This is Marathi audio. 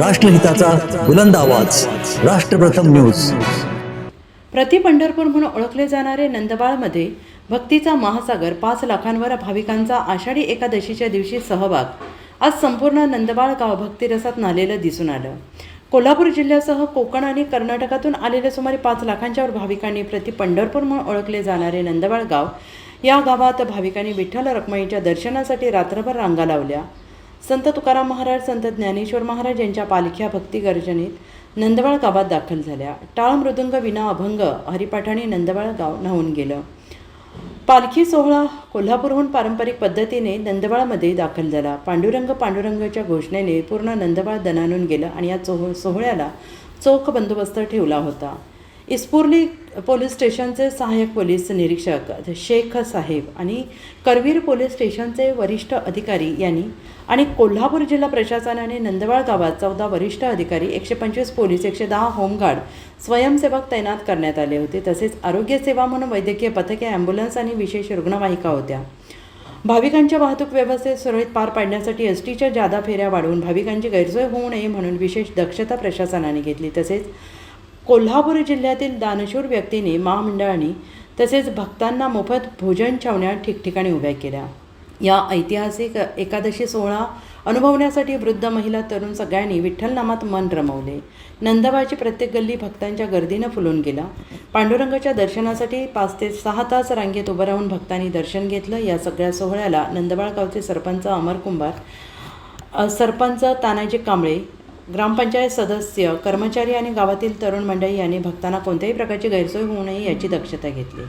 राष्ट्रहिताचा बुलंद आवाज. राष्ट्रप्रथम न्यूज. प्रति पंढरपूर म्हणून ओळखले जाणारे नंदबाळमध्ये भक्तीचा महासागर पाच लाखांवर भाविकांचा आषाढी एकादशीच्या दिवशी सहभाग. आज संपूर्ण नंदबाळ गाव भक्तिरसात नालेलं दिसून आलं. कोल्हापूर जिल्ह्यासह कोकण आणि कर्नाटकातून आलेल्या सुमारे पाच लाखांच्यावर भाविकांनी प्रति पंढरपूर म्हणून ओळखले जाणारे नंदबाळ गाव या गावात भाविकांनी विठ्ठल रखमाईच्या दर्शनासाठी रात्रभर रांगा लावल्या. संत तुकाराम महाराज संत ज्ञानेश्वर महाराज यांच्या पालख्या भक्ती गर्जनेत नंदबाळ गावात दाखल झाल्या. टाळ मृदुंग विना अभंग हरिपाठाने नंदबाळ गाव न्हावून गेलं. पालखी सोहळा कोल्हापूरहून पारंपरिक पद्धतीने नंदबाळमध्ये दाखल झाला. पांडुरंग पांडुरंगाच्या घोषणेने पूर्ण नंदबाळ दणानून गेलं आणि या चोह सोहळ्याला चोख बंदोबस्त ठेवला होता. इस्पुर्ली पोलीस स्टेशनचे सहाय्यक पोलीस निरीक्षक शेख साहेब आणि करवीर पोलीस स्टेशनचे वरिष्ठ अधिकारी यांनी आणि कोल्हापूर जिल्हा प्रशासनाने नंदवाळ गावात चौदा वरिष्ठ अधिकारी एकशे पंचवीस पोलीस एकशे दहा होमगार्ड स्वयंसेवक तैनात करण्यात आले होते. तसेच आरोग्य सेवा म्हणून वैद्यकीय पथके ॲम्ब्युलन्स आणि विशेष रुग्णवाहिका होत्या. भाविकांच्या वाहतूक व्यवस्थेत सुरळीत पार पाडण्यासाठी एस टीच्या जादा फेऱ्या वाढवून भाविकांची गैरसोय होऊ नये म्हणून विशेष दक्षता प्रशासनाने घेतली. तसेच कोल्हापूर जिल्ह्यातील दानशूर व्यक्तीने महामंडळाने तसेच भक्तांना मोफत भोजन छावण्या ठिकठिकाणी उभ्या केल्या. या ऐतिहासिक एकादशी सोहळा अनुभवण्यासाठी वृद्ध महिला तरुण सगळ्यांनी विठ्ठल नामात मन रमवले. नंदबाची प्रत्येक गल्ली भक्तांच्या गर्दीनं फुलून गेला. पांडुरंगाच्या दर्शनासाठी पाच ते सहा तास रांगेत उभं राहून भक्तांनी दर्शन घेतलं. या सगळ्या सोहळ्याला नंदबाळ गावचे सरपंच अमर कुंभार सरपंच तानाजी कांबळे ग्रामपंचायत सदस्य कर्मचारी आणि गावातील तरुण मंडळी यांनी भक्तांना कोणत्याही प्रकारची गैरसोय होऊ नये याची दक्षता घेतली.